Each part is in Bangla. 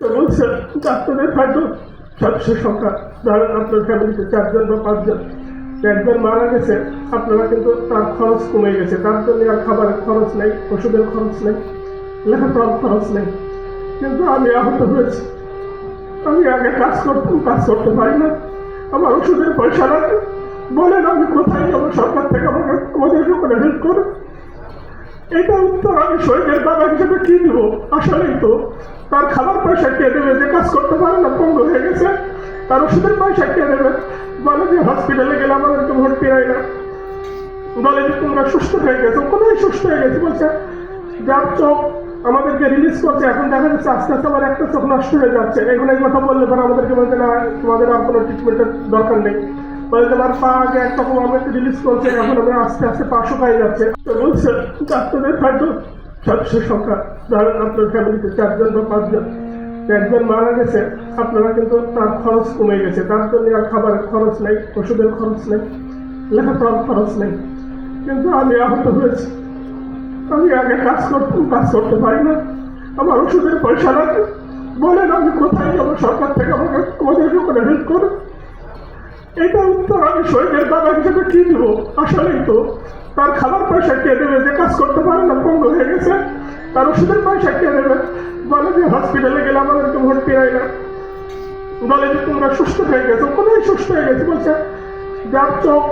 বলছে ডাক্তারের হয়তো সদস্য সংখ্যা ধরেন আপনার ফ্যামিলিতে চারজন বা পাঁচজন। একজন মারা গেছে, আপনারা কিন্তু তার খরচ কমে গেছে। তার জন্য আর খাবারের খরচ নেই, ওষুধের খরচ নেই, লেখাপড়ার খরচ নেই। কিন্তু আমি আহত হয়েছি। আমি আগে কাজ করতাম, কাজ করতে পারি না। আমার ওষুধের পয়সা লাগে বলেন আমি কোথায় যাব? সরকার থেকে আমাকে আমাদের উপরে হেল্প করে এটা উত্তর আমি শহীদের বাবা হিসেবে কি দিব? আসলেই তো। তার খাবার পয়সা কে দেবে? যে কাজ করতে পারে না পঙ্গু হয়ে গেছে। তার ওষুধের পয়সা কে দেবে? বলে যে, হসপিটালে গেলে আমাদেরকে ভর্তি হয় না। বলে যে, তোমরা সুস্থ হয়ে গেছো? কোথায় সুস্থ হয়ে গেছে? বলছে, যার চোখ আমাদেরকে রিলিজ করছে, এখন দেখা যাচ্ছে আস্তে আস্তে আমার একটা চোখ নষ্ট হয়ে যাচ্ছে। এগুলো কথা বললে পরে আমাদেরকে বলছে না, তোমাদের আর কোনো ট্রিটমেন্টের দরকার নেই। তোমার পা আগে একরকম আমাকে রিলিজ করছে, এখন আমি আস্তে আস্তে পা শুকাই যাচ্ছে। তো বলছে, ডাক্তারের হয়তো সদস্য সংখ্যা। ধরেন আপনার ফ্যামিলিতে চারজন বা পাঁচজন। একজন মারা গেছে, আপনারা কিন্তু তার খরচ কমে গেছে। তার জন্য আর খাবারের খরচ নেই, ওষুধের খরচ নেই, লেখাপড়ার খরচ নেই। কিন্তু আমি আহত হয়েছি। আমি আগে কাজ করতাম, কাজ করতে পারি না। আমার ওষুধের পয়সা লাগে। বলেন আমি কোথায় যাব? সরকার থেকে আমাকে আমাদের উপরে হেল্প করে এটা উত্তর আমি শহীদের বাবা হিসেবে কি দিব? আসলেই তো, তার খাবার পয়সা কে দেবে? যে কাজ করতে পারে না, পঙ্গু হয়ে গেছে। তার ওষুধের পয়সা কে দেবে? বলে যে, হসপিটালে গেলে আমাদেরকে ভর্তি হয় না। বলে যে, তোমরা সুস্থ হয়ে গেছো? কোথায় সুস্থ হয়ে গেছে? বলছে, যার চোখ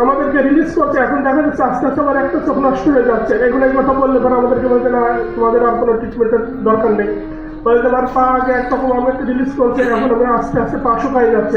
আমাদেরকে রিলিজ করছে, এখন দেখা যাচ্ছে আস্তে আস্তে আমার একটা চোখ নষ্ট হয়ে যাচ্ছে। এগুলো এই কথা বললে পরে আমাদেরকে বলছে, না, তোমাদের আর কোনো ট্রিটমেন্টের দরকার নেই। বলে তোমার পা আগে একরকম আমাকে রিলিজ করছে, এখন আমি আস্তে আস্তে পা শুকাই যাচ্ছে।